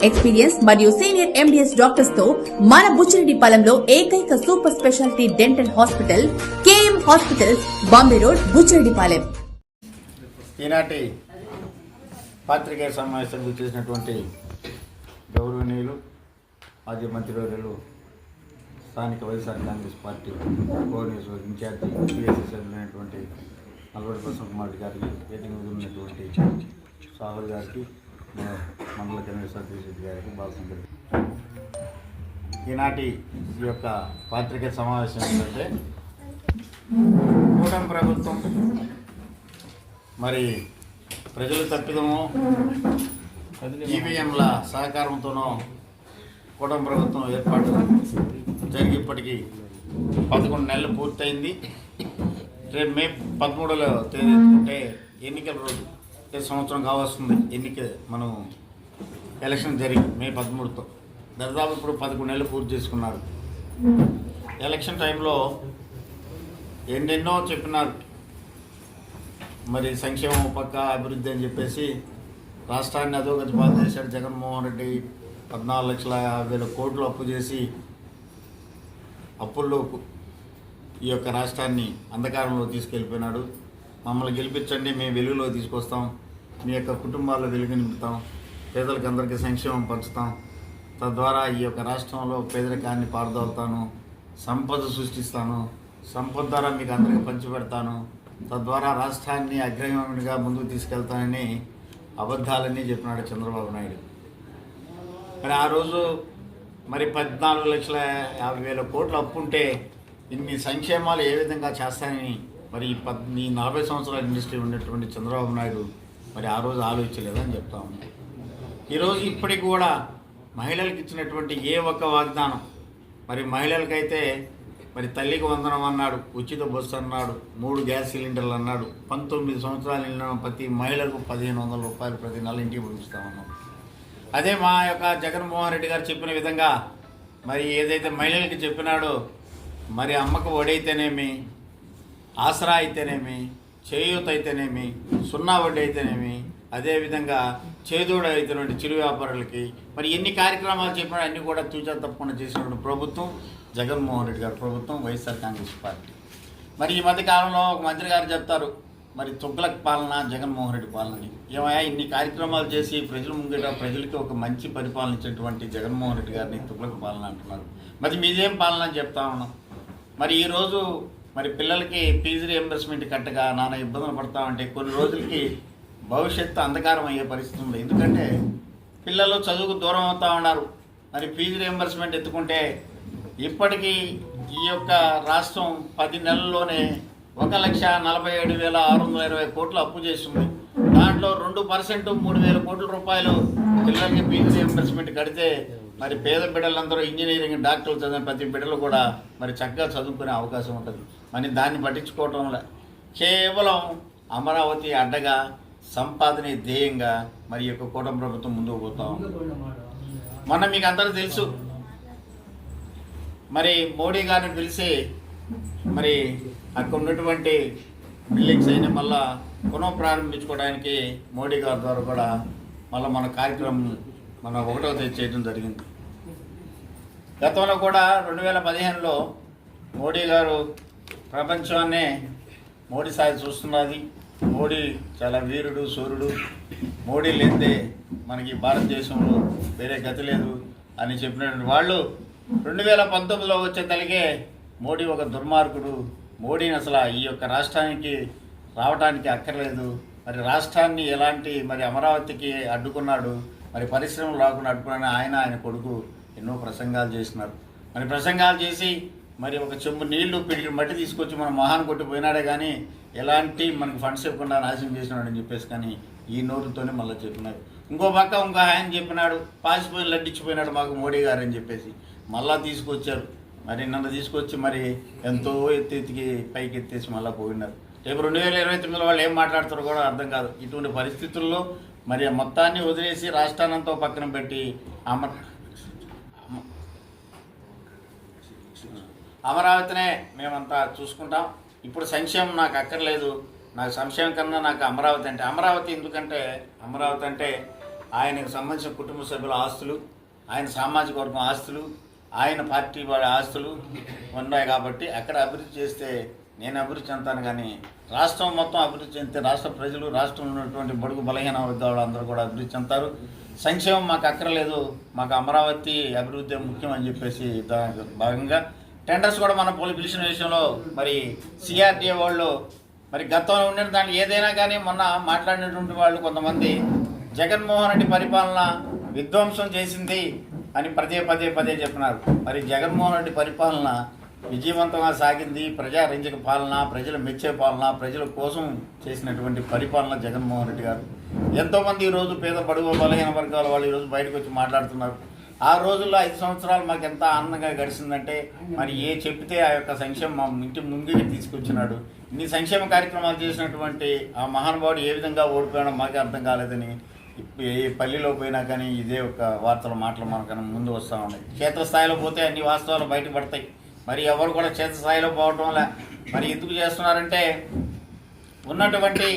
Experience మరియు senior MDS డాక్టర్స్తో మన బుచ్చిరెడ్డిపాలెంలో ఏకైక super speciality dental hospital KM hospitals Bombay road Buchireddypalem ఈనాటి పాత్రికేయ సమావేశానికి చేసినటువంటి గౌరవనీయులు మాజీ మంత్రివర్యులు స్థానిక YSR Congress party coordination in-charge TSS అయినటువంటి నల్గొండ ప్రసన్న కుమార్ గారికి వేదిక మీద ఉన్నటువంటి సాహుల్ గారికి మండల కేంద్ర సతీష్ గారికి బాలశంకర్ ఈనాటి ఈ యొక్క పాత్రిక సమావేశం ఏంటంటే కూటమి ప్రభుత్వం మరి ప్రజలు తప్పిదము ఈవీఎంల సహకారంతోనో కూటమి ప్రభుత్వం ఏర్పాటు జరిగి ఇప్పటికీ పదకొండు నెలలు పూర్తయింది. రేపు మే పదమూడులో తేదీ అంటే ఎన్నికల రోజు. సంవత్సరం కావాల్సింది ఎన్నిక మనం ఎలక్షన్ జరిగి మే పదమూడుతో. దాదాపు ఇప్పుడు పదకొండు నెలలు పూర్తి చేసుకున్నారు. ఎలక్షన్ టైంలో ఎన్నెన్నో చెప్పినారు. మరి సంక్షేమం పక్క అభివృద్ధి అని చెప్పేసి రాష్ట్రాన్ని అధోగతి పాలు చేశాడు జగన్మోహన్ రెడ్డి. పద్నాలుగు లక్షల యాభై వేల కోట్లు అప్పు చేసి అప్పుల్లో ఈ యొక్క రాష్ట్రాన్ని అంధకారంలో తీసుకెళ్ళిపోయినాడు. మమ్మల్ని గెలిపించండి మేము వెలుగులో తీసుకొస్తాం. మీ యొక్క కుటుంబాల్లో వెలుగు నింపుతాం పేదలకు అందరికీ సంక్షేమం పంచుతాం. తద్వారా ఈ యొక్క రాష్ట్రంలో పేదరికాన్ని పారదోలుతాను సంపద సృష్టిస్తాను సంపద ద్వారా మీకు అందరికీ పంచిపెడతాను. తద్వారా రాష్ట్రాన్ని అగ్రగామిగా ముందుకు తీసుకెళ్తానని అబద్ధాలన్నీ చెప్పినాడు చంద్రబాబు నాయుడు. మరి ఆ రోజు మరి పద్నాలుగు లక్షల యాభై వేల కోట్లు అప్పు ఉంటే ఇన్ని సంక్షేమాలు ఏ విధంగా చేస్తానని మరి ఈ పద్ ఈ నలభై సంవత్సరాల ఇండస్ట్రీ ఉన్నటువంటి చంద్రబాబు నాయుడు మరి ఆ రోజు ఆలోచించలేదని చెప్తా ఉంది ఈరోజు ఇప్పటికి కూడా మహిళలకు ఇచ్చినటువంటి ఏ ఒక్క వాగ్దానం మరి మహిళలకైతే మరి తల్లికి వందనం అన్నాడు ఉచిత బస్సు అన్నాడు మూడు గ్యాస్ సిలిండర్లు అన్నాడు పంతొమ్మిది సంవత్సరాలు నిండిన ప్రతి మహిళకు పదిహేను వందల రూపాయలు ప్రతి నెల ఇంటికి పంపిస్తామన్నాం అదే మా యొక్క జగన్మోహన్ రెడ్డి గారు చెప్పిన విధంగా మరి ఏదైతే మహిళలకి చెప్పినాడో మరి అమ్మకు ఒడైతేనేమి ఆసరా అయితేనేమి చేయూత అయితేనేమి సున్నా వడ్డీ అయితేనేమి అదేవిధంగా చేదోడు అయితేటువంటి చిరు వ్యాపారులకి మరి ఎన్ని కార్యక్రమాలు చెప్పినా అన్ని కూడా తూచా తప్పకుండా చేసినటువంటి ప్రభుత్వం జగన్మోహన్ రెడ్డి గారి ప్రభుత్వం వైఎస్ఆర్ కాంగ్రెస్ పార్టీ. మరి ఈ మధ్య కాలంలో ఒక మంత్రి గారు చెప్తారు మరి తుగ్లక్ పాలన జగన్మోహన్ రెడ్డి పాలనని. ఏమయ్యా ఇన్ని కార్యక్రమాలు చేసి ప్రజల ముంగట ప్రజలకి ఒక మంచి పరిపాలన జగన్మోహన్ రెడ్డి గారిని తుగ్లక్ పాలన అంటున్నారు. మరి మీదేం పాలన అని చెప్తా ఉన్నాం. మరి ఈరోజు మరి పిల్లలకి ఫీజు రియంబర్స్మెంట్ కట్టగా నానా ఇబ్బందులు పడతా ఉంటే కొన్ని రోజులకి భవిష్యత్తు అంధకారం అయ్యే పరిస్థితి ఉంది. ఎందుకంటే పిల్లలు చదువుకు దూరం అవుతా ఉన్నారు. మరి ఫీజు రియంబర్స్మెంట్ ఎత్తుకుంటే ఇప్పటికీ ఈ యొక్క రాష్ట్రం పది నెలల్లోనే ఒక లక్ష నలభై ఏడు వేల ఆరు వందల ఇరవై కోట్లు అప్పు చేస్తుంది దాంట్లో రెండు పర్సెంట్ మూడు వేల కోట్ల రూపాయలు పిల్లలకి ఫీజు రియంబర్స్మెంట్ కడితే మరి పేద బిడ్డలందరూ ఇంజనీరింగ్ డాక్టర్లు చదివిన ప్రతి బిడ్డలు కూడా మరి చక్కగా చదువుకునే అవకాశం ఉంటుంది. మరి దాన్ని పట్టించుకోవటంలో కేవలం అమరావతి అడ్డగా సంపాదనే ధ్యేయంగా మరి యొక్క కూటమి ప్రభుత్వం ముందుకు పోతాం మొన్న మీకు అందరూ తెలుసు. మరి మోడీ గారిని పిలిచి మరి అక్కడ ఉన్నటువంటి బిల్డింగ్స్ అయిన మళ్ళా పునః ప్రారంభించుకోవడానికి మోడీ గారి ద్వారా కూడా మళ్ళీ మన కార్యక్రమం మన ఒకటో తేదీ చేయడం జరిగింది. గతంలో కూడా రెండు వేల పదిహేనులో మోడీ గారు ప్రపంచాన్నే మోడీ సాయి చూస్తున్నది. మోడీ చాలా వీరుడు సూర్యుడు. మోడీ లేదే మనకి భారతదేశంలో వేరే గతి లేదు అని చెప్పినటువంటి వాళ్ళు రెండు వేల పంతొమ్మిదిలో వచ్చే తలిగే మోడీ ఒక దుర్మార్గుడు. మోడీని అసలు ఈ యొక్క రాష్ట్రానికి రావడానికి అక్కర్లేదు. మరి రాష్ట్రాన్ని ఎలాంటి మరి అమరావతికి అడ్డుకున్నాడు మరి పరిశ్రమలు రాకుండా అడ్డుకున్న ఆయన ఆయన కొడుకు ఎన్నో ప్రసంగాలు చేసినారు. మరి ప్రసంగాలు చేసి మరి ఒక చెంబు నీళ్ళు పిడికి మట్టి తీసుకొచ్చి మన మొహాన్ని కొట్టిపోయినాడే కానీ ఎలాంటి మనకు ఫండ్స్ ఇవ్వకుండా నాశనం చేసినాడని చెప్పేసి కానీ ఈ నోటుతోనే మళ్ళీ చెప్పినారు. ఇంకో పక్క ఇంకో ఆయన చెప్పినాడు పాసిపోయి లడ్డిచ్చిపోయినాడు మాకు మోడీ గారు అని చెప్పేసి. మళ్ళా తీసుకొచ్చారు. మరి నన్ను తీసుకొచ్చి మరి ఎంతో ఎత్తి ఎత్తికి పైకి ఎత్తేసి మళ్ళీ పోయినారు. రేపు రెండు వేల ఇరవై తొమ్మిదిలో వాళ్ళు ఏం మాట్లాడతారో కూడా అర్థం కాదు. ఇటువంటి పరిస్థితుల్లో మరి మొత్తాన్ని వదిలేసి రాష్ట్రాన్నంతో పక్కన పెట్టి అమర్ అమరావతినే మేమంతా చూసుకుంటాం. ఇప్పుడు సంక్షేమం నాకు అక్కర్లేదు. నాకు సంక్షేమం కన్నా నాకు అమరావతి అంటే అమరావతి ఎందుకంటే అమరావతి అంటే ఆయనకు సంబంధించిన కుటుంబ సభ్యుల ఆస్తులు ఆయన సామాజిక వర్గం ఆస్తులు ఆయన పార్టీ వాళ్ళ ఆస్తులు ఉన్నాయి కాబట్టి అక్కడ అభివృద్ధి చేస్తే నేను అభివృద్ధి చెందుతాను కానీ రాష్ట్రం మొత్తం అభివృద్ధి చెందితే రాష్ట్ర ప్రజలు రాష్ట్రంలో ఉన్నటువంటి బడుగు బలహీన వర్గాలు అందరూ కూడా అభివృద్ధి చెందుతారు. సంక్షేమం మాకు అక్కర్లేదు. మాకు అమరావతి అభివృద్ధి ముఖ్యం అని చెప్పేసి దానికి భాగంగా టెండర్స్ కూడా మనం పోలి పిలిచిన విషయంలో మరి సిఆర్టీఏ వాళ్ళు మరి గతంలో ఉండిన దాంట్లో ఏదైనా కానీ మొన్న మాట్లాడినటువంటి వాళ్ళు కొంతమంది జగన్మోహన్ రెడ్డి పరిపాలన విధ్వంసం చేసింది అని పదే పదే పదే చెప్పినారు. మరి జగన్మోహన్ రెడ్డి పరిపాలన విజయవంతంగా సాగింది. ప్రజారంజక పాలన ప్రజలు మెచ్చే పాలన ప్రజల కోసం చేసినటువంటి పరిపాలన జగన్మోహన్ రెడ్డి గారు. ఎంతోమంది ఈరోజు పేద బడుగు బలహీన వర్గాల వాళ్ళు ఈరోజు బయటకు వచ్చి మాట్లాడుతున్నారు. ఆ రోజుల్లో ఐదు సంవత్సరాలు మాకు ఎంత ఆనందంగా గడిచిందంటే మరి ఏ చెప్తే ఆ యొక్క సంక్షేమం మా ఇంటి ముందుకి తీసుకొచ్చినాడు. ఇన్ని సంక్షేమ కార్యక్రమాలు చేసినటువంటి ఆ మహానుభావుడు ఏ విధంగా ఓడిపోయాడో మాకే అర్థం కాలేదని ఏ పల్లిలో పోయినా కానీ ఇదే ఒక వార్తల మాటలు మనకన్నా ముందు వస్తూ ఉన్నాయి. క్షేత్రస్థాయిలో పోతే అన్ని వాస్తవాలు బయటపడతాయి మరి ఎవరు కూడా క్షేత్రస్థాయిలో పోవటం లే మరి ఎందుకు చేస్తున్నారంటే ఉన్నటువంటి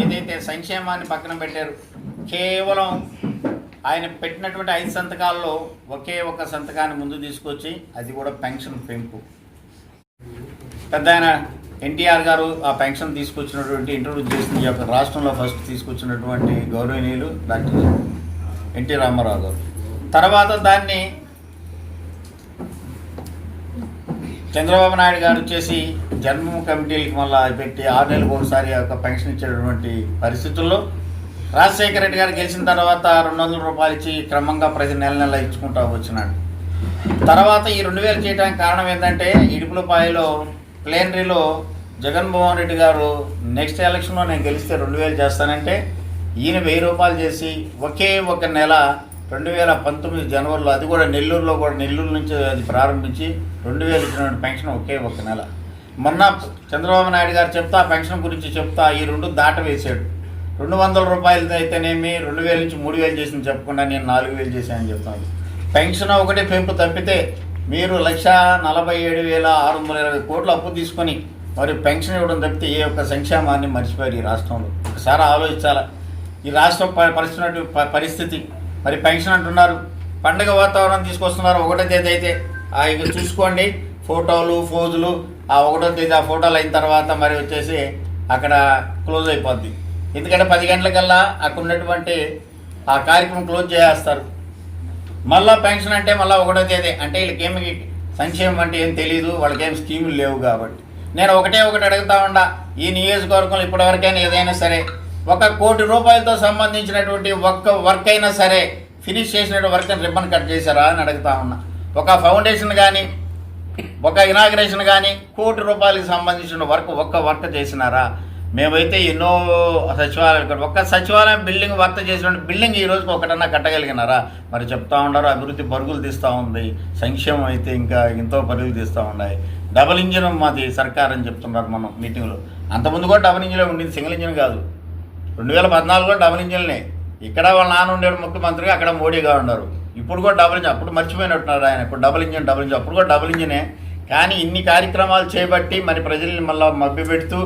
ఏదైతే సంక్షేమాన్ని పక్కన పెట్టారు కేవలం ఆయన పెట్టినటువంటి ఐదు సంతకాల్లో ఒకే ఒక సంతకాన్ని ముందు తీసుకొచ్చి అది కూడా పెన్షన్ పెంపు. పెద్ద ఆయన ఎన్టీఆర్ గారు ఆ పెన్షన్ తీసుకొచ్చినటువంటి ఇంట్రొడ్యూస్ చేసిన ఈ యొక్క రాష్ట్రంలో ఫస్ట్ తీసుకొచ్చినటువంటి గౌరవనీయులు డాక్టర్ ఎన్టీ రామారావు గారు. తర్వాత దాన్ని చంద్రబాబు నాయుడు గారు వచ్చేసి జన్మ కమిటీలకు మళ్ళీ పెట్టి ఆరు నెలలకు ఒకసారి ఆ యొక్క పెన్షన్ ఇచ్చేటటువంటి పరిస్థితుల్లో రాజశేఖర రెడ్డి గారు గెలిచిన తర్వాత రెండు వందల రూపాయలు ఇచ్చి క్రమంగా ప్రతి నెల నెల ఇచ్చుకుంటూ వచ్చినాడు. తర్వాత ఈ రెండు వేలు చేయడానికి కారణం ఏంటంటే ఇడుపులపాయలో ప్లేనరీలో జగన్మోహన్ రెడ్డి గారు నెక్స్ట్ ఎలక్షన్లో నేను గెలిస్తే రెండు వేలు చేస్తానంటే ఈయన వెయ్యి రూపాయలు చేసి ఒకే ఒక నెల రెండు వేల పంతొమ్మిది జనవరిలో అది కూడా నెల్లూరులో కూడా నెల్లూరు నుంచి అది ప్రారంభించి రెండు వేలు ఇచ్చినటువంటి పెన్షన్ ఒకే ఒక నెల. మొన్న చంద్రబాబు నాయుడు గారు చెప్తా పెన్షన్ గురించి చెప్తా ఈ రెండు దాట వేసాడు రెండు వందల రూపాయలతో అయితేనేమి రెండు వేల నుంచి మూడు వేలు చేసింది చెప్పకుండా నేను నాలుగు వేలు చేశానని చెప్తాను పెన్షన్ ఒకటి పెంపు తప్పితే మీరు లక్ష నలభై ఏడు వేల ఆరు వందల ఇరవై కోట్లు అప్పు తీసుకొని మరి పెన్షన్ ఇవ్వడం తప్పితే ఏ ఒక్క సంక్షేమాన్ని మర్చిపోయారు ఈ రాష్ట్రంలో. ఒకసారి ఆలోచించాలా? ఈ రాష్ట్రం పరిస్థితి పరిస్థితి. మరి పెన్షన్ అంటున్నారు. పండగ వాతావరణం తీసుకొస్తున్నారు. ఒకటో తేదీ అయితే ఆ ఇక చూసుకోండి. ఫోటోలు ఫోజులు ఆ ఒకటో తేదీ ఆ ఫోటోలు అయిన తర్వాత మరి వచ్చేసి అక్కడ క్లోజ్ అయిపోద్ది. ఎందుకంటే పది గంటలకల్లా అక్కడ ఉన్నటువంటి ఆ కార్యక్రమం క్లోజ్ చేస్తారు మళ్ళా పెన్షన్ అంటే మళ్ళీ ఒకటో తేదీ. అంటే వీళ్ళకేమి సంక్షేమం అంటే ఏం తెలియదు వాళ్ళకేం స్కీములు లేవు కాబట్టి. నేను ఒకటే ఒకటి అడుగుతా ఉండా ఈ నియోజకవర్గంలో ఇప్పటివరకైనా ఏదైనా సరే ఒక కోటి రూపాయలతో సంబంధించినటువంటి ఒక్క వర్క్ అయినా సరే ఫినిష్ చేసిన వర్క్ని రిబ్బన్ కట్ చేశారా అని అడుగుతా ఉన్నా ఒక ఫౌండేషన్ కానీ ఒక ఇనాగ్రేషన్ కానీ కోటి రూపాయలకు సంబంధించిన వర్క్ ఒక్క వర్క్ చేసినారా? మేమైతే ఎన్నో సచివాలయాలు ఒక్క సచివాలయం బిల్డింగ్ వర్క్ చేసిన బిల్డింగ్ ఈ రోజుకి ఒకటన్నా కట్టగలిగినారా? మరి చెప్తా ఉన్నారు అభివృద్ధి పరుగులు తీస్తూ ఉంది. సంక్షేమం అయితే ఇంకా ఎంతో పరుగులు తీస్తూ ఉన్నాయి. డబుల్ ఇంజిన్ మాది సర్కార్ అని చెప్తున్నారు మనం మీటింగ్లో. అంతకుముందు కూడా డబుల్ ఇంజిన్లో ఉండింది సింగిల్ ఇంజిన్ కాదు. రెండు వేల పద్నాలుగులో డబుల్ ఇంజిన్లే. ఇక్కడ వాళ్ళ నాన్న ఉండేవాడు ముఖ్యమంత్రిగా అక్కడ మోడీగా ఉన్నారు. ఇప్పుడు కూడా డబుల్ ఇంజిన్ అప్పుడు మర్చిపోయినట్టున్నారు ఆయన. ఇప్పుడు డబుల్ ఇంజిన్ డబుల్ ఇంజిన్ అప్పుడు కూడా డబుల్ ఇంజినే. కానీ ఇన్ని కార్యక్రమాలు చేపట్టి మరి ప్రజల్ని మళ్ళీ మభ్యపెడుతూ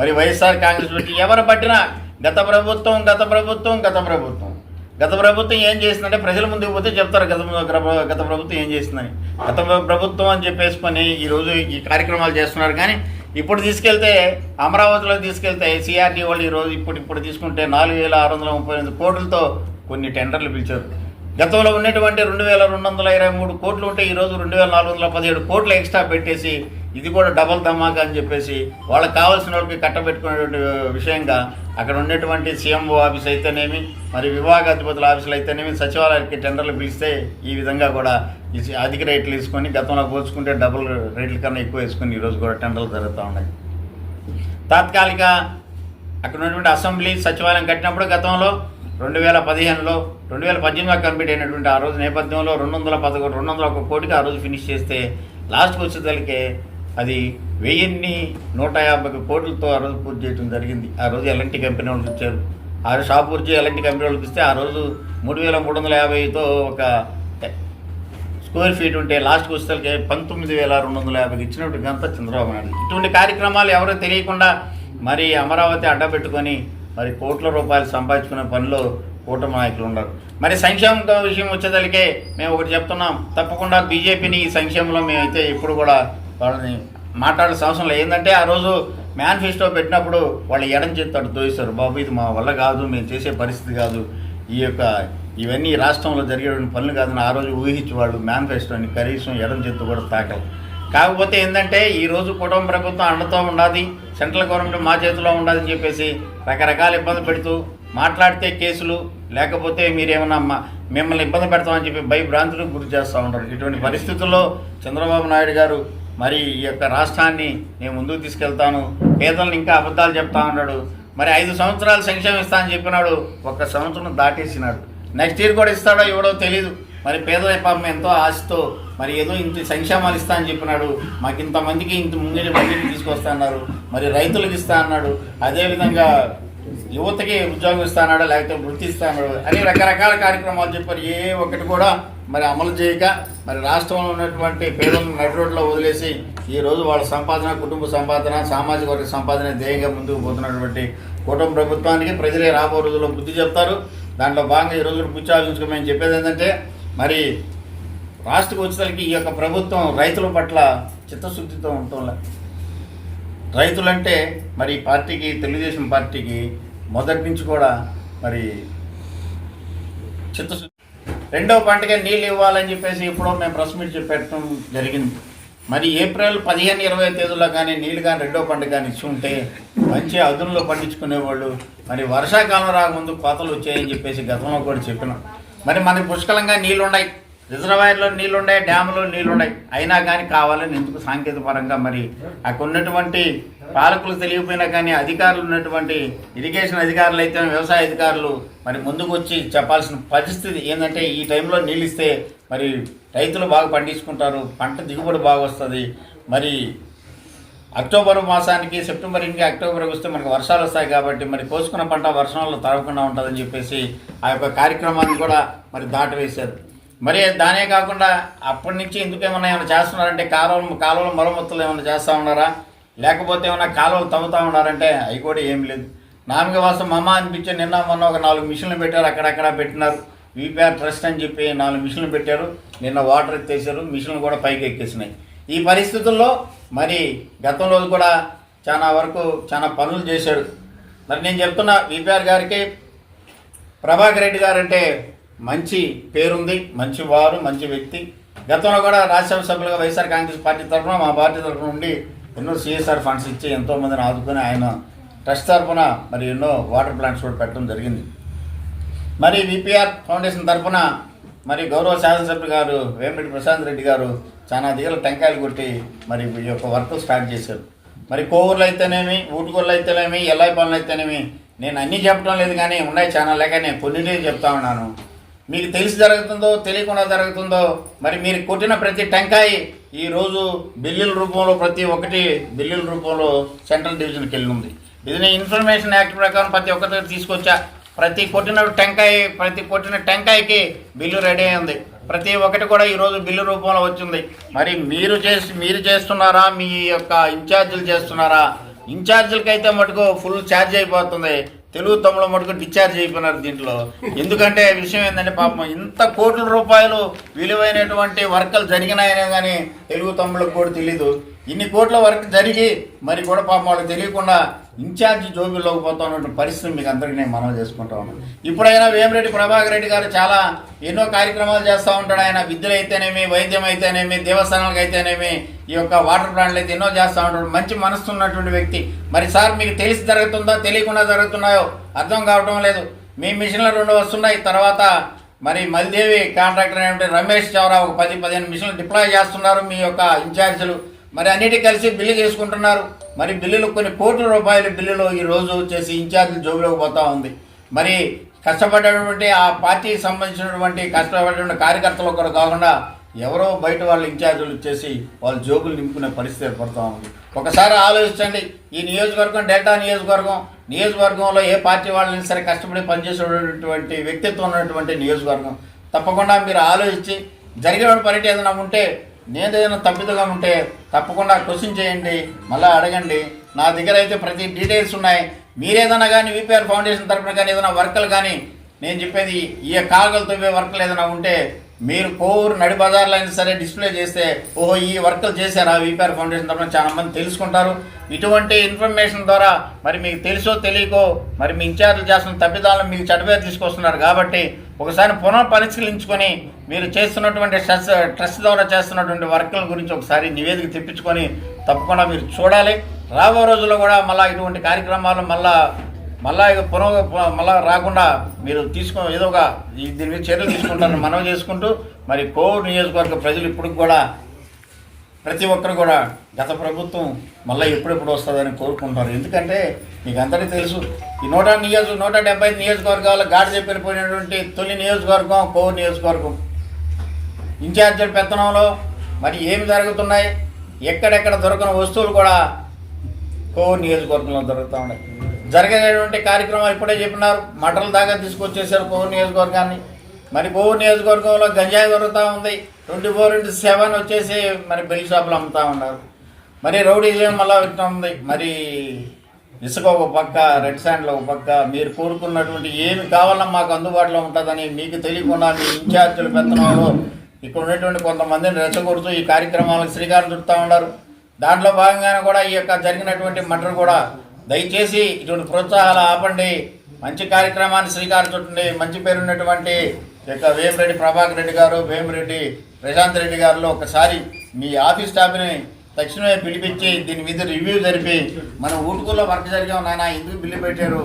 మరి వైఎస్ఆర్ కాంగ్రెస్ పార్టీ ఎవరు పట్టినా గత ప్రభుత్వం గత ప్రభుత్వం గత ప్రభుత్వం. గత ప్రభుత్వం ఏం చేసిందంటే ప్రజల ముందుకు పోతే చెప్తారు గత గత- గత ప్రభుత్వం ఏం చేసిందని. గత ప్రభుత్వం అని చెప్పేసుకొని ఈరోజు ఈ కార్యక్రమాలు చేస్తున్నారు. కానీ ఇప్పుడు తీసుకెళ్తే అమరావతిలో తీసుకెళ్తే సిఆర్టీ వాళ్ళు ఈరోజు ఇప్పుడు ఇప్పుడు తీసుకుంటే నాలుగు వేల ఆరు వందల ముప్పై ఎనిమిది కోట్లతో కొన్ని టెండర్లు పిలిచారు. గతంలో ఉన్నటువంటి రెండు వేల రెండు వందల ఇరవై మూడు కోట్లు ఉంటే ఈరోజు రెండు వేల నాలుగు వందల పదిహేడు కోట్లు ఎక్స్ట్రా పెట్టేసి ఇది కూడా డబల్ ధమాకా అని చెప్పేసి వాళ్ళకి కావాల్సిన వాళ్ళకి కట్టబెట్టుకునేటువంటి విషయంగా అక్కడ ఉన్నటువంటి సీఎంఓ ఆఫీస్ అయితేనేమి మరి విభాగాధిపతుల ఆఫీసులు అయితేనేమి సచివాలయానికి టెండర్లు పిలిస్తే ఈ విధంగా కూడా ఈ అధిక రేట్లు తీసుకొని గతంలో పోల్చుకుంటే డబుల్ రేట్ల కన్నా ఎక్కువ వేసుకొని ఈరోజు కూడా టెండర్లు జరుగుతూ ఉన్నాయి. తాత్కాలిక అక్కడ ఉన్నటువంటి అసెంబ్లీ సచివాలయం కట్టినప్పుడు గతంలో రెండు వేల పదిహేనులో రెండు వేల పద్దెనిమిదిలో కంప్లీట్ అయినటువంటి ఆ రోజు నేపథ్యంలో రెండు వందల పదకొండు రెండు వందల ఒక కోటికి ఆ రోజు ఫినిష్ చేస్తే లాస్ట్కి వచ్చేసరికి అది వెయ్యిన్ని నూట యాభై కోట్లతో ఆ రోజు పూర్తి చేయడం జరిగింది. ఆ రోజు ఎలాంటి కంపెనీ వాళ్ళు ఇచ్చారు. ఆ రోజు షాపూర్జీ ఎలాంటి కంపెనీ వాళ్ళకి ఇస్తే ఆ రోజు మూడు వేల మూడు వందల యాభైతో ఒక స్క్వేర్ ఫీట్ ఉంటే లాస్ట్కి వచ్చేసరికి పంతొమ్మిది వేల రెండు వందల యాభైకి ఇచ్చినట్టు గంత చంద్రబాబు నాయుడు. ఇటువంటి కార్యక్రమాలు ఎవరో తెలియకుండా మరి అమరావతి అడ్డబెట్టుకొని మరి కోట్ల రూపాయలు సంపాదించుకునే పనిలో కూటమి నాయకులు ఉన్నారు. మరి సంక్షేమ విషయం వచ్చేదలికే మేము ఒకటి చెప్తున్నాం. తప్పకుండా బీజేపీని ఈ సంక్షేమంలో మేమైతే ఇప్పుడు కూడా వాళ్ళని మాట్లాడే అవసరం లేదు. ఏంటంటే ఆ రోజు మేనిఫెస్టో పెట్టినప్పుడు వాళ్ళు ఎడం చేస్తాడు తోయిస్తారు బాబు ఇది మా వల్ల కాదు మేము చేసే పరిస్థితి కాదు. ఈ యొక్క ఇవన్నీ రాష్ట్రంలో జరిగేటువంటి పనులు కాదని ఆ రోజు ఊహించి వాళ్ళు మేనిఫెస్టోని కనీసం ఎడం చేత్తు కూడా తాకలు. కాకపోతే ఏంటంటే ఈ రోజు కుటుంబ ప్రభుత్వం అండతో ఉండాలి సెంట్రల్ గవర్నమెంట్ మా చేతిలో ఉండాలని చెప్పేసి రకరకాల ఇబ్బంది పెడుతూ మాట్లాడితే కేసులు లేకపోతే మీరేమన్నా మిమ్మల్ని ఇబ్బంది పెడతామని చెప్పి భయభ్రాంతులకు గురి చేస్తూ ఉంటారు ఇటువంటి పరిస్థితుల్లో చంద్రబాబు నాయుడు గారు మరి ఈ యొక్క రాష్ట్రాన్ని నేను ముందుకు తీసుకెళ్తాను. పేదలను ఇంకా అబద్ధాలు చెప్తా ఉన్నాడు. మరి ఐదు సంవత్సరాలు సంక్షేమం ఇస్తా అని చెప్పినాడు. ఒక్క సంవత్సరం దాటేసినాడు. నెక్స్ట్ ఇయర్ కూడా ఇస్తాడో ఇవ్వడో తెలియదు మరి పేదల పాపం ఎంతో ఆశతో మరి ఏదో ఇంత సంక్షేమాలు ఇస్తా అని చెప్పినాడు. మాకు ఇంతమందికి ఇంత ముందు మందికి తీసుకొస్తా అన్నారు. మరి రైతులకు ఇస్తా అన్నాడు. అదేవిధంగా యువతకి ఉద్యోగం ఇస్తా అన్నాడు లేకపోతే వృత్తి ఇస్తా అన్నాడు. అని రకరకాల కార్యక్రమాలు చెప్పారు. ఏ ఒక్కటి కూడా మరి అమలు చేయక మరి రాష్ట్రంలో ఉన్నటువంటి పేదలను నడి రోడ్లో వదిలేసి ఈ రోజు వాళ్ళ సంపాదన కుటుంబ సంపాదన సామాజిక వర్గ సంపాదన ధ్యేయంగా ముందుకు పోతున్నటువంటి కుటుంబ ప్రభుత్వానికి ప్రజలే రాబో రోజుల్లో బుద్ధి చెప్తారు. దాంట్లో భాగంగా ఈ రోజు పుచ్చాలోచించుకో మేము చెప్పేది ఏంటంటే మరి రాష్ట్రకు వచ్చేసరికి ఈ యొక్క ప్రభుత్వం రైతుల పట్ల చిత్తశుద్ధితో ఉండటంలే రైతులంటే మరి పార్టీకి తెలుగుదేశం పార్టీకి మొదటి నుంచి కూడా మరి చిత్తశుద్ధి రెండో పంటగా నీళ్ళు ఇవ్వాలని చెప్పేసి ఇప్పుడు మేము ప్రెస్ మీట్ పెట్టడం జరిగింది. మరి ఏప్రిల్ పదిహేను ఇరవై తేదీలో కానీ నీళ్ళు కానీ రెండో పంట కానీ ఇచ్చి ఉంటే మంచి అదునులో పండించుకునేవాళ్ళు. మరి వర్షాకాలం రాకముందు కోతలు వచ్చాయని చెప్పేసి గతంలో కూడా చెప్పినాం. మరి మనకి పుష్కలంగా నీళ్ళు ఉన్నాయి రిజర్వాయర్లో నీళ్ళు డ్యాములో నీళ్ళు ఉన్నాయి అయినా కానీ కావాలని ఎందుకు సాంకేతిక పరంగా మరి అక్కడ ఉన్నటువంటి పాలకులు తెలియకపోయినా కానీ అధికారులు ఉన్నటువంటి ఇరిగేషన్ అధికారులు అయితే వ్యవసాయ అధికారులు మరి ముందుకు వచ్చి చెప్పాల్సిన పరిస్థితి ఏంటంటే ఈ టైంలో నీళ్ళు ఇస్తే మరి రైతులు బాగా పండించుకుంటారు పంట దిగుబడి బాగా వస్తుంది. మరి అక్టోబర్ మాసానికి సెప్టెంబర్ ఇంకా అక్టోబర్ వస్తే మనకు వర్షాలు వస్తాయి కాబట్టి మరి కోసుకున్న పంట వర్షాలు తడవకుండా ఉంటుందని చెప్పేసి ఆ యొక్క కార్యక్రమాన్ని కూడా మరి దాటవేశారు. మరి దానే కాకుండా అప్పటి నుంచి ఎందుకు ఏమన్నా ఏమైనా చేస్తున్నారంటే కాలువలు కాలువలు మరమ్మతులు ఏమైనా చేస్తూ ఉన్నారా? లేకపోతే ఏమైనా కాలువలు తవ్వుతూ ఉన్నారంటే అవి కూడా ఏం లేదు. నామికవాసం మమ్మ అనిపించే నిన్న మొన్న ఒక నాలుగు మిషన్లు పెట్టారు అక్కడక్కడ పెట్టినారు. వీపీఆర్ ట్రస్ట్ అని చెప్పి నాలుగు మిషన్లు పెట్టారు. నిన్న వాటర్ ఎత్తేసారు మిషన్లు కూడా పైకి ఎక్కేసినాయి. ఈ పరిస్థితుల్లో మరి గతంలో కూడా చాలా వరకు చాలా పనులు చేశాడు. మరి నేను చెప్తున్నా వీపీఆర్ గారికి ప్రభాకర్ రెడ్డి గారు అంటే మంచి పేరుంది మంచి వారు మంచి వ్యక్తి. గతంలో కూడా రాజ్యసభ సభ్యులుగా వైఎస్ఆర్ కాంగ్రెస్ పార్టీ తరఫున మా పార్టీ తరఫున నుండి ఎన్నో సిఎస్ఆర్ ఫండ్స్ ఇచ్చి ఎంతోమందిని ఆదుకొని ఆయన ట్రస్ట్ తరఫున మరి ఎన్నో వాటర్ ప్లాంట్స్ కూడా పెట్టడం జరిగింది. మరి విపిఆర్ ఫౌండేషన్ తరఫున మరి గౌరవ శాసనసభ్యులు గారు వేమిరెడ్డి ప్రశాంత్ రెడ్డి గారు చాలా దిగల టెంకాయలు కొట్టి మరి ఈ యొక్క వర్క్ స్టార్ట్ చేశారు. మరి కోవూరులో అయితేనేమి ఊటుకూరులో అయితేనేమి ఎల్లాయి పనులు అయితేనేమి నేను అన్నీ చెప్పడం లేదు కానీ ఉన్నాయి చాలా లేక నేను కొన్నింటిని చెప్తా ఉన్నాను. మీకు తెలిసి జరుగుతుందో తెలియకుండా జరుగుతుందో మరి మీరు కొట్టిన ప్రతి టెంకాయి ఈరోజు బిల్లుల రూపంలో ప్రతి ఒక్కటి బిల్లుల రూపంలో సెంట్రల్ డివిజన్కి వెళ్ళి ఉంది ఇది ఇన్ఫర్మేషన్ యాక్ట్ ప్రకారం ప్రతి ఒక్కటి తీసుకొచ్చా. ప్రతి కొట్టిన టెంకాయ ప్రతి కొట్టిన టెంకాయకి బిల్లు రెడీ అయింది. ప్రతి ఒక్కటి కూడా ఈరోజు బిల్లు రూపంలో వచ్చింది. మరి మీరు చేసి మీరు చేస్తున్నారా? మీ యొక్క ఇన్ఛార్జీలు చేస్తున్నారా? ఇన్ఛార్జీలకైతే మటుకు ఫుల్ ఛార్జ్ అయిపోతుంది. తెలుగు తమ్ముడు మటుకు డిశ్చార్జ్ అయిపోయినారు దీంట్లో. ఎందుకంటే విషయం ఏంటంటే పాపం ఇంత కోట్ల రూపాయలు విలువైనటువంటి వర్కలు జరిగినాయనే కానీ తెలుగు తమ్ముళ్ళకు కూడా తెలీదు. ఇన్ని కోట్ల వర్క్ జరిగి మరి కూడా పాపం వాళ్ళకి తెలియకుండా ఇన్ఛార్జ్ జోబీల్లోకి పోతామన్నటువంటి పరిస్థితి మీకు అందరికీ నేను మనవి చేసుకుంటా ఉన్నాను. ఇప్పుడైనా వేమిరెడ్డి ప్రభాకర్ రెడ్డి గారు చాలా ఎన్నో కార్యక్రమాలు చేస్తూ ఉంటాడు. ఆయన విద్యలు అయితేనేమి వైద్యం అయితేనేమి దేవస్థానాలకు అయితేనేమి ఈ యొక్క వాటర్ ప్లాంట్లు అయితే ఎన్నో చేస్తూ ఉంటాడు. మంచి మనసు ఉన్నటువంటి వ్యక్తి. మరి సార్ మీకు తెలిసి జరుగుతుందో? తెలియకుండా జరుగుతున్నాయో? అర్థం కావటం లేదు. మీ మిషన్లు రెండు వస్తున్నాయి. తర్వాత మరి మల్దేవి కాంట్రాక్టర్ అయినటువంటి రమేష్ చౌరా ఒక పది పదిహేను మిషన్లు డిప్లాయ్ చేస్తున్నారు మీ యొక్క ఇన్ఛార్జీలు. మరి అన్నిటి కలిసి బిల్లు చేసుకుంటున్నారు. మరి బిల్లులు కొన్ని కోట్ల రూపాయల బిల్లులు ఈ రోజు వచ్చేసి ఇన్ఛార్జీలు జోబులోకి పోతూ ఉంది. మరి కష్టపడేటువంటి ఆ పార్టీకి సంబంధించినటువంటి కష్టపడేటువంటి కార్యకర్తలు కూడా కాకుండా ఎవరో బయట వాళ్ళు ఇన్ఛార్జీలు వచ్చేసి వాళ్ళ జోబులు నింపుకునే పరిస్థితి ఏర్పడుతూ ఉంది. ఒకసారి ఆలోచించండి. ఈ నియోజకవర్గం డెల్టా నియోజకవర్గం నియోజకవర్గంలో ఏ పార్టీ వాళ్ళని సరే కష్టపడి పనిచేసేటటువంటి వ్యక్తిత్వం ఉన్నటువంటి నియోజకవర్గం. తప్పకుండా మీరు ఆలోచించి జరిగిన పరిటి ఏదైనా ఉంటే నేను ఏదైనా తప్పిదగా ఉంటే తప్పకుండా క్వశ్చన్ చేయండి మళ్ళీ అడగండి. నా దగ్గర అయితే ప్రతి డీటెయిల్స్ ఉన్నాయి. మీరేదైనా కానీ విపిఆర్ ఫౌండేషన్ తరఫున కానీ ఏదైనా వర్కులు కానీ నేను చెప్పేది ఈ కాగలతో వర్కులు ఏదైనా ఉంటే మీరు కోవూరు నడి బజార్లో అయినా సరే డిస్ప్లే చేస్తే ఓహో ఈ వర్కులు చేశారా? విపిఆర్ ఫౌండేషన్ తరఫున చాలా మంది తెలుసుకుంటారు. ఇటువంటి ఇన్ఫర్మేషన్ ద్వారా మరి మీకు తెలుసో తెలియకో మరి మీ ఇన్ఛార్జ్ చేస్తున్న తప్పిదాలను మీకు చెడ్డపేరు తీసుకొస్తున్నారు కాబట్టి ఒకసారి పునః పరిశీలించుకొని మీరు చేస్తున్నటువంటి ట్రస్ట్ ట్రస్ట్ ద్వారా చేస్తున్నటువంటి వర్కుల గురించి ఒకసారి నివేదిక తెప్పించుకొని తప్పకుండా మీరు చూడాలి. రాబో రోజుల్లో కూడా మళ్ళీ ఇటువంటి కార్యక్రమాలు మళ్ళీ మళ్ళా ఇక పునః మళ్ళా రాకుండా మీరు తీసుకో ఏదో ఒక దీని మీద చర్యలు తీసుకుంటారని మనవి చేసుకుంటూ మరి కోవిడ్ నియోజకవర్గ ప్రజలు ఇప్పుడు కూడా ప్రతి ఒక్కరు కూడా గత ప్రభుత్వం మళ్ళీ ఎప్పుడెప్పుడు వస్తుందని కోరుకుంటారు ఎందుకంటే మీకు అందరికీ తెలుసు ఈ నూట నియోజక నూట డెబ్బై నియోజకవర్గాల గాడి చెప్పిపోయినటువంటి తొలి నియోజకవర్గం కోవిడ్ నియోజకవర్గం. ఇన్ఛార్జీల పెత్తనంలో మరి ఏమి జరుగుతున్నాయి? ఎక్కడెక్కడ దొరకని వస్తువులు కూడా కోవిడ్ నియోజకవర్గంలో దొరుకుతూ ఉన్నాయి. జరిగేటువంటి కార్యక్రమం ఇప్పుడే చెప్పినారు. మటల దాకా తీసుకొచ్చేసారు కోవిడ్ నియోజకవర్గాన్ని. మరి కోవిడ్ నియోజకవర్గంలో గంజాయి దొరుకుతూ ఉంది. ట్వంటీ ఫోర్ ఇంటూ సెవెన్ వచ్చేసి మరి బెల్ షాపులు అమ్ముతూ ఉన్నారు. మరి రౌడీజం మళ్ళా ఇట్లా ఉంది. మరి ఇసుక ఒక పక్క రెడ్ శాండ్లో ఒక పక్క మీరు కోరుకున్నటువంటి ఏమి కావాలన్నా మాకు అందుబాటులో ఉంటుందని మీకు తెలియకుండా మీ ఇన్ఛార్జీల పెత్తనంలో ఇక్కడ ఉన్నటువంటి కొంతమందిని రెచ్చగొడుతూ ఈ కార్యక్రమాలకు శ్రీకారం చుడుతూ ఉన్నారు. దాంట్లో భాగంగానే కూడా ఈ యొక్క జరిగినటువంటి మటర్ కూడా దయచేసి ఇటువంటి ప్రోత్సాహాలు ఆపండి. మంచి కార్యక్రమాన్ని శ్రీకారం చుట్టండి. మంచి పేరు ఉన్నటువంటి యొక్క వేమిరెడ్డి ప్రభాకర్ రెడ్డి గారు వేమిరెడ్డి ప్రశాంత్ రెడ్డి గారిలో ఒకసారి మీ ఆఫీస్ స్టాఫ్ని తక్షణమే పిలిపించి దీని మీద రివ్యూ జరిపి మన ఊటుకుల్లో వర్క్ జరిగాం నాయన ఎందుకు బిల్లు పెట్టారు?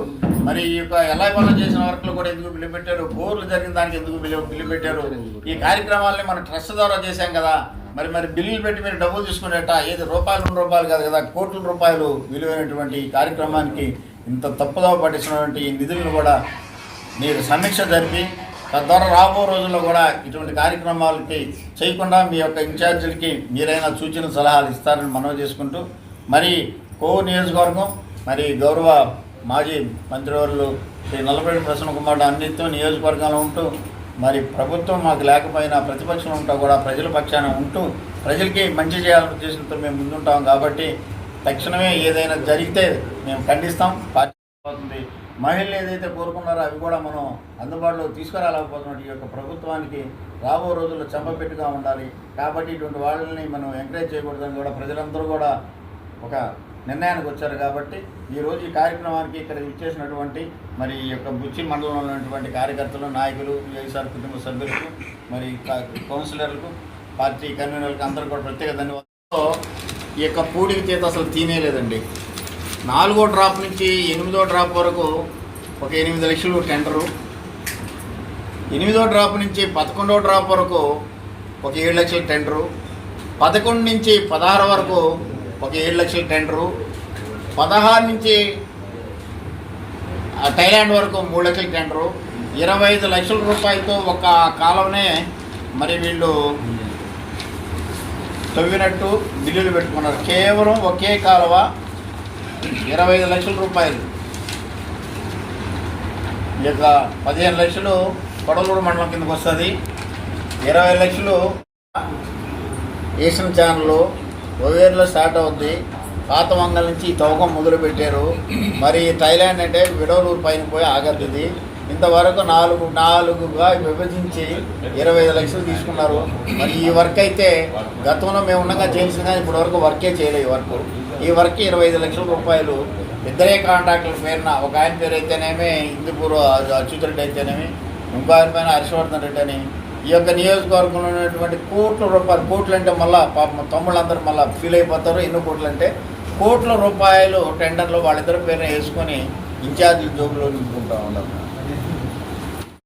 మరి ఈ యొక్క ఎల్ఐపల్లి చేసిన వర్క్లు కూడా ఎందుకు బిల్లు పెట్టారు? బోర్లు జరిగిన దానికి ఎందుకు బిల్లు బిల్లు పెట్టారు? ఈ కార్యక్రమాలని మన ట్రస్ట్ ద్వారా చేశాం కదా. మరి మరి బిల్లులు పెట్టి మీరు డబ్బులు తీసుకునేట? ఏది రూపాయలు రెండు రూపాయలు కాదు కదా కోట్ల రూపాయలు విలువైనటువంటి ఈ కార్యక్రమానికి ఇంత తప్పుదోవ పట్టించినటువంటి ఈ నిధులను కూడా మీరు సమీక్ష జరిపి తద్వారా రాబో రోజుల్లో కూడా ఇటువంటి కార్యక్రమాలకి చేయకుండా మీ యొక్క ఇన్ఛార్జీలకి మీరైనా సూచన సలహాలు ఇస్తారని మనవి చేసుకుంటూ మరి కోవు నియోజకవర్గం మరి గౌరవ మాజీ మంత్రివర్యులు శ్రీ నల్లపల్లి ప్రసన్న కుమార్ అన్నిత్యం నియోజకవర్గంలో ఉంటూ మరి ప్రభుత్వం మాకు లేకపోయినా ప్రతిపక్షం ఉంటా కూడా ప్రజల పక్షాన ఉంటూ ప్రజలకి మంచి చేయాలనే ఉద్దేశంతో మేము ముందుంటాం కాబట్టి తక్షణమే ఏదైనా జరిగితే మేము ఖండిస్తాం. పార్టీ అవుతుంది మహిళలు ఏదైతే కోరుకున్నారో అవి కూడా మనం అందుబాటులో తీసుకురాలేకపోతున్నట్టు ఈ యొక్క ప్రభుత్వానికి రాబో రోజుల్లో చెంపపెట్టుగా ఉండాలి. కాబట్టి ఇటువంటి వాళ్ళని మనం ఎంకరేజ్ చేయకూడదని కూడా ప్రజలందరూ కూడా ఒక నిర్ణయానికి వచ్చారు కాబట్టి ఈరోజు ఈ కార్యక్రమానికి ఇక్కడ ఇచ్చేసినటువంటి మరి ఈ యొక్క బుచ్చి మండలంలో ఉన్నటువంటి కార్యకర్తలు నాయకులు వైఎస్ఆర్ కుటుంబ సభ్యులకు మరి కౌన్సిలర్లకు పార్టీ కన్వీనర్లకు అందరూ కూడా ప్రత్యేక ధన్యవాదాలు. ఈ యొక్క పూడికి చేత అసలు తినేలేదండి నాలుగో డ్రాప్ నుంచి ఎనిమిదో డ్రాప్ వరకు ఒక ఎనిమిది లక్షలు టెండరు. ఎనిమిదో డ్రాప్ నుంచి పదకొండో డ్రాప్ వరకు ఒక ఏడు లక్షల టెండరు. పదకొండు నుంచి పదహారు వరకు ఒక ఏడు లక్షల టెండరు. పదహారు నుంచి ఆ థైలాండ్ వరకు మూడు లక్షల టెండరు. ఇరవై ఐదు లక్షల రూపాయలతో ఒక కాలంనే మరి వీళ్ళు తవ్వినట్టు బిల్లులు పెట్టుకున్నారు. కేవలం ఒకే కాలువ ఇరవై ఐదు లక్షల రూపాయలు. ఇక పదిహేను లక్షలు కొడలూరు మండలం కిందకు వస్తుంది. ఇరవై లక్షలు ఏషియన్ ఛానల్లో ఒవేర్లో స్టార్ట్ అవుద్ది. పాత మంగళ నుంచి ఈ తవ్వకం మొదలు పెట్టారు మరి థైలాండ్ అంటే విడవలూరు పైన పోయి ఆగద్ది ఇంతవరకు నాలుగు నాలుగుగా విభజించి ఇరవై ఐదు లక్షలు తీసుకున్నారు. మరి ఈ వర్క్ అయితే గతంలో మేము ఉండగా చేసిన కానీ ఇప్పటి వరకు వర్కే చేయలేదు ఈ వర్క్. ఈ వర్క్ ఇరవై ఐదు లక్షల రూపాయలు. ఇద్దరే కాంట్రాక్టుల పేరున ఒక ఆయన పేరు అయితేనేమి హిందూపూర్ అచ్యుత్ రెడ్డి అయితేనేమి ఇంకో ఆయన పైన హర్షవర్ధన్ రెడ్డి అని. ఈ యొక్క నియోజకవర్గంలో ఉన్నటువంటి కోట్ల రూపాయలు కోట్లు అంటే మళ్ళీ పాపం తమ్ముళ్ళందరూ మళ్ళీ ఫీల్ అయిపోతారు. ఎన్ని కోట్లు అంటే కోట్ల రూపాయలు టెండర్లు వాళ్ళిద్దరి పేరు వేసుకొని ఇన్ఛార్జీల జోబులో నింపుకుంటా ఉన్నారు.